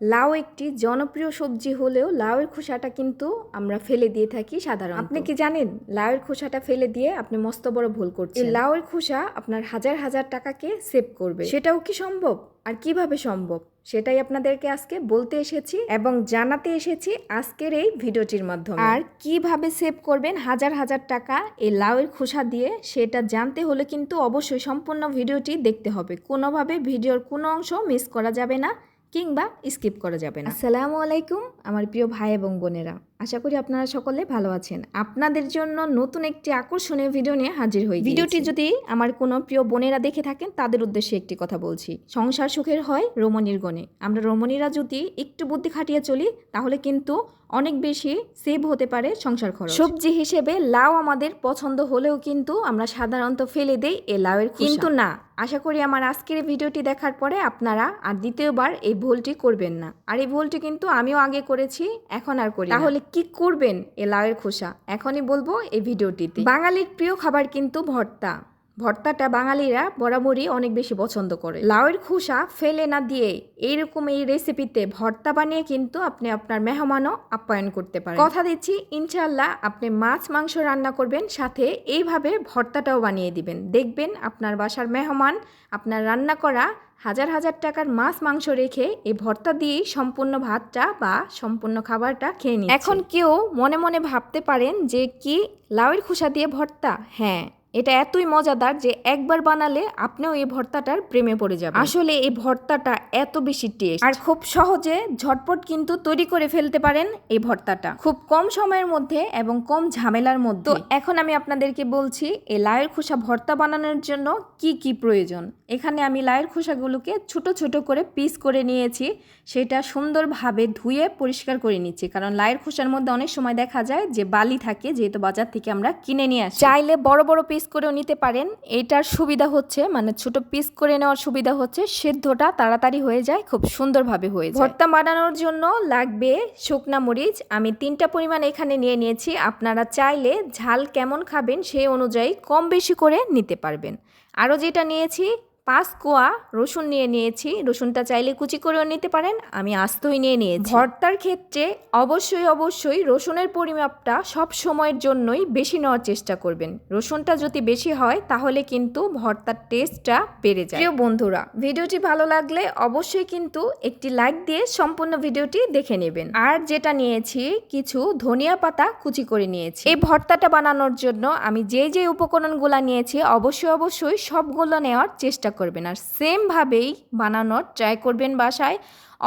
লাউ একটি জনপ্রিয় সবজি হলেও লাউয়ের খোসাটা কিন্তু আমরা ফেলে দিয়ে থাকি সাধারণত। আপনি কি জানেন লাউয়ের খোসাটা ফেলে দিয়ে আপনি মস্ত বড় ভুল করছেন? লাউয়ের খোসা আপনার হাজার হাজার টাকাকে সেভ করবে। সেটাও কি সম্ভব? আর কীভাবে সম্ভব? সেটাই আপনাদেরকে আজকে বলতে এসেছি এবং জানাতে এসেছি আজকের এই ভিডিওটির মাধ্যমে। আর কীভাবে সেভ করবেন হাজার হাজার টাকা এই লাউয়ের খোসা দিয়ে সেটা জানতে হলে কিন্তু অবশ্যই সম্পূর্ণ ভিডিওটি দেখতে হবে। কোনোভাবে ভিডিওর কোনো অংশ মিস করা যাবে না। কিংবা স্কিপ করা যাবে না। আসসালামু আলাইকুম আমার প্রিয় ভাই এবং বোনেরা। আশা করি আপনারা সকলে ভালো আছেন। আপনাদের জন্য নতুন একটি আকর্ষণীয় ভিডিও নিয়ে হাজির হই ভিডিওটি যদি আমার কোনো প্রিয় বোনেরা দেখে থাকেন তাদের উদ্দেশ্যে একটি কথা বলছি। সংসার সুখের হয় রমণীর গণে। আমরা রমণীরা যদি একটু বুদ্ধি খাটিয়ে চলি তাহলে কিন্তু অনেক বেশি সেভ হতে পারে সংসার খরচ। সবজি হিসেবে লাউ আমাদের পছন্দ হলেও কিন্তু আমরা সাধারণত ফেলে দেই এ লাউয়ের কিন্তু না আশা করি আমার আজকের ভিডিওটি দেখার পরে আপনারা আর দ্বিতীয়বার এই ভুলটি করবেন না। আর এই ভুলটি কিন্তু আমিও আগে করেছি এখন আর করি তাহলে কি করবেন? এ লাউয়ের খোসা। এখনই বলব এই ভিডিওটিতে। বাঙালির প্রিয় খাবার কিন্তু ভর্তা। ভর্তাটা বাঙালিরা বরাবরই অনেক বেশি পছন্দ করে। লাউয়ের খোসা ফেলে না দিয়ে এইরকম এই রেসিপিতে ভর্তা বানিয়ে কিন্তু আপনি আপনার মেহমানও আপ্যায়ন করতে পারেন। কথা দিচ্ছি ইনশাল্লাহ আপনি মাছ, মাংস রান্না করবেন, সাথে এইভাবে ভর্তাটাও বানিয়ে দিবেন। দেখবেন আপনার বাসার মেহমান, আপনার রান্না করা হাজার হাজার টাকার মাছ, মাংস রেখে এই ভর্তা দিয়েই সম্পূর্ণ ভাতটা বা সম্পূর্ণ খাবারটা খেয়ে নিচ্ছে। এখন কেউ মনে মনে ভাবতে পারেন যে কি লাউয়ের খোসা দিয়ে ভর্তা? হ্যাঁ এটা এতই মজাদার যে একবার বানালে আপনিও এই ভর্তাটার প্রেমে পড়ে যাবেন। আসলে এই ভর্তাটা এত বেশি টেস্ট আর খুব সহজে ঝটপট কিন্তু তৈরি করে ফেলতে পারেন এই ভর্তাটা। খুব কম সময়ের মধ্যে এবং কম ঝামেলার মধ্যে। এখন আমি আপনাদেরকে বলছি, এই লাউয়ের খোসা ভর্তা বানানোর জন্য কি কি প্রয়োজন? এখানে আমি লাউয়ের খোসাগুলোকে ছোট ছোট করে পিস করে নিয়েছি। সেটা সুন্দরভাবে ধুয়ে পরিষ্কার করে নিচ্ছি। কারণ লাইয়ের খোসার মধ্যে অনেক সময় দেখা যায় যে বালি থাকে, যেহেতু বাজার থেকে আমরা কিনে নিয়ে আসি। চাইলে বড় বড় পিস করেও নিতে পারেন। এটার সুবিধা হচ্ছে মানে ছোট পিস করে নেওয়ার সুবিধা হচ্ছে, সেদ্ধটা তাড়াতাড়ি হয়ে যায়, খুব সুন্দরভাবে হয়ে যায়। ভর্তা বানানোর জন্য লাগবে শুকনা মরিচ। আমি তিনটা পরিমাণ এখানে নিয়ে নিয়েছি। আপনারা চাইলে ঝাল কেমন খাবেন সেই অনুযায়ী কম বেশি করে নিতে পারবেন। আরও যেটা নিয়েছি, পাঁচ কোয়া রসুন নিয়ে নিয়েছি। রসুনটা চাইলে কুচি করেও নিতে পারেন, আমি আস্তই নিয়ে নিয়েছি। ভর্তার ক্ষেত্রে অবশ্যই অবশ্যই রসুনের পরিমাপটা সব সময়ের জন্যই বেশি নেওয়ার চেষ্টা করবেন। রসুনটা যদি বেশি হয়, তাহলে কিন্তু ভর্তার টেস্টটা বেড়ে যায়। প্রিয় বন্ধুরা, ভিডিওটি ভালো লাগলে অবশ্যই কিন্তু একটি লাইক দিয়ে সম্পূর্ণ ভিডিওটি দেখে নেবেন। আর যেটা নিয়েছি, কিছু ধনিয়া পাতা কুচি করে নিয়েছি। এই ভর্তাটা বানানোর জন্য আমি যে যে উপকরণগুলো নিয়েছি, অবশ্যই অবশ্যই সবগুলো নেওয়ার চেষ্টা করবেন আর সেমভাবেই বানানোর ট্রাই করবেন বাসায়।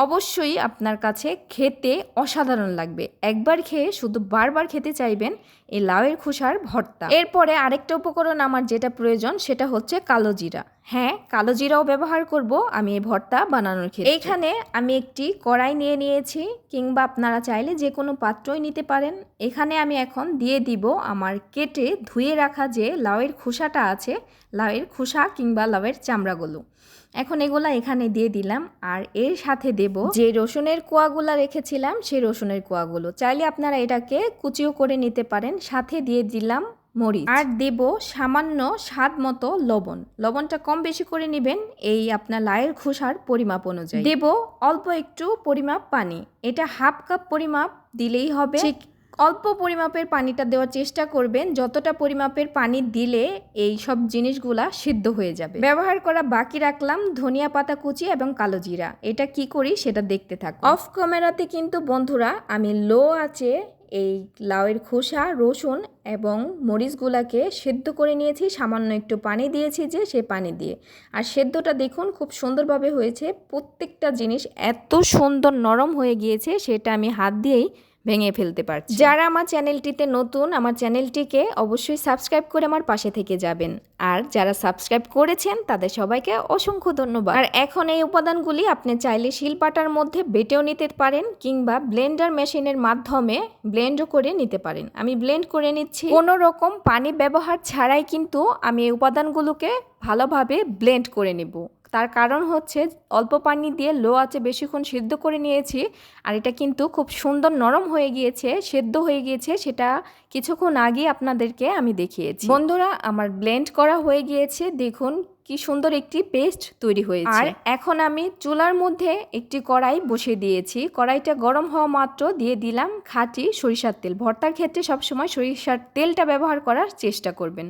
অবশ্যই আপনার কাছে খেতে অসাধারণ লাগবে। একবার খেয়ে শুধু বারবার খেতে চাইবেন এই লাউয়ের খোসার ভর্তা। এরপরে আরেকটা উপকরণ আমার যেটা প্রয়োজন, সেটা হচ্ছে কালো জিরা। হ্যাঁ কালো জিরাও ব্যবহার করব আমি এই ভর্তা বানানোর ক্ষেত্রে। এইখানে আমি একটি কড়াই নিয়ে নিয়েছি, কিংবা আপনারা চাইলে যে কোনো পাত্রই নিতে পারেন। এখানে আমি এখন দিয়ে দিব আমার কেটে ধুয়ে রাখা যে লাউয়ের খোসাটা আছে, লাউয়ের খোসা কিংবা লাউয়ের চামড়াগুলো। এখন এগুলা এখানে দিয়ে দিলাম, আর এর সাথে দেব যে রসুনের কোয়াগুলা রেখেছিলাম সেই রসুনের কোয়াগুলো। চাইলে আপনারা এটাকে কুচিও করে নিতে পারেন সাথে দিয়ে দিলাম মরিচ। আর দেব সামান্য স্বাদ মতো লবণ। লবণটা কম বেশি করে নেবেন এই আপনার লায়ের খোসার পরিমাপ অনুযায়ী। দেব অল্প একটু পরিমাপ পানি। এটা হাফ কাপ পরিমাপ দিলেই হবে। অল্প পরিমাপের পানিটা দেওয়ার চেষ্টা করবেন। যতটা পরিমাপের পানি দিলে এই সব জিনিসগুলা সিদ্ধ হয়ে যাবে। ব্যবহার করা বাকি রাখলাম ধনিয়া পাতা কুচি এবং কালো জিরা। এটা কি করি সেটা দেখতে থাক অফ ক্যামেরাতে কিন্তু বন্ধুরা আমি লো আছে এই লাউয়ের খোসা, রসুন এবং মরিচগুলাকে সেদ্ধ করে নিয়েছি। সামান্য একটু পানি দিয়েছি যে, সে পানি দিয়ে। আর সেদ্ধটা দেখুন, খুব সুন্দরভাবে হয়েছে। প্রত্যেকটা জিনিস এত সুন্দর নরম হয়ে গিয়েছে, সেটা আমি হাত দিয়েই ভেঙে ফেলতে পারছি। যারা আমার চ্যানেলটিতে নতুন, আমার চ্যানেলটিকে অবশ্যই সাবস্ক্রাইব করে আমার পাশে থেকে যাবেন। আর যারা সাবস্ক্রাইব করেছেন, তাদের সবাইকে অসংখ্য ধন্যবাদ। আর এখন এই উপাদানগুলি আপনি চাইলে শিলপাটার মধ্যে বেটেও নিতে পারেন কিংবা ব্লেন্ডার মেশিনের মাধ্যমে ব্লেন্ডও করে নিতে পারেন। আমি ব্লেন্ড করে নিচ্ছি। কোনো রকম পানি ব্যবহার ছাড়াই কিন্তু আমি এই উপাদানগুলোকে ভালোভাবে ব্লেন্ড করে নেব। তার কারণ হচ্ছে অল্প পানি দিয়ে লো আছে বেশিক্ষণ সিদ্ধ করে নিয়েছি, আর এটা কিন্তু খুব সুন্দর নরম হয়ে গিয়েছে সেদ্ধ হয়ে গিয়েছে সেটা কিছুক্ষণ আগে আপনাদেরকে আমি দেখিয়েছি। বন্ধুরা আমার ব্লেন্ড করা হয়ে গিয়েছে দেখুন কি সুন্দর একটি পেস্ট তৈরি হয়েছে। আর এখন আমি চুলার মধ্যে একটি কড়াই বসিয়ে দিয়েছি। কড়াইটা গরম হওয়া মাত্র দিয়ে দিলাম খাঁটি সরিষার তেল। ভর্তার ক্ষেত্রে সবসময় সরিষার তেলটা ব্যবহার করার চেষ্টা করবেন।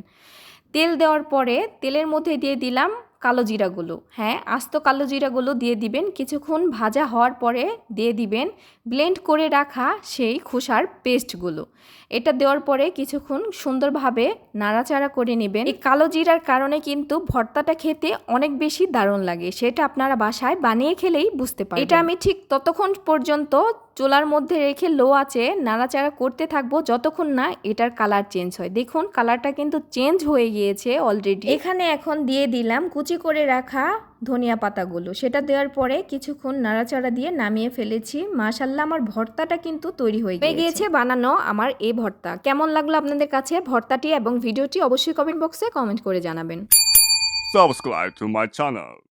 তেল দেওয়ার পরে তেলের মধ্যে দিয়ে দিলাম কালো জিরাগুলো। হ্যাঁ আস্ত কালো জিরাগুলো দিয়ে দিবেন। কিছুক্ষণ ভাজা হওয়ার পরে দিয়ে দিবেন। ব্লেন্ড করে রাখা সেই খোসার পেস্টগুলো। এটা দেওয়ার পরে কিছুক্ষণ সুন্দরভাবে নাড়াচাড়া করে নেবেন। এই কালো জিরার কারণে কিন্তু ভর্তাটা খেতে অনেক বেশি দারুণ লাগে। সেটা আপনারা বাসায় বানিয়ে খেলেই বুঝতে পারবেন। এটা আমি ঠিক ততক্ষণ পর্যন্ত চুলার মধ্যে রেখে লো আছে নাড়াচাড়া করতে থাকব যতক্ষণ না এটার কালার চেঞ্জ হয়। দেখুন কালারটা কিন্তু চেঞ্জ হয়ে গিয়েছে অলরেডি এখানে এখন দিয়ে দিলাম কুচি করে রাখা ধনিয়া পাতাগুলো। সেটা দেওয়ার পরে কিছুক্ষণ নাড়াচাড়া দিয়ে নামিয়ে ফেলেছি। মাশাল্লাহ আমার ভর্তাটা কিন্তু তৈরি হয়ে গিয়েছে। বানানো আমার এই ভর্তা। কেমন লাগল আপনাদের কাছে ভর্তাটি এবং ভিডিওটি অবশ্যই কমেন্ট বক্সে কমেন্ট করে জানাবেন। Subscribe to my channel.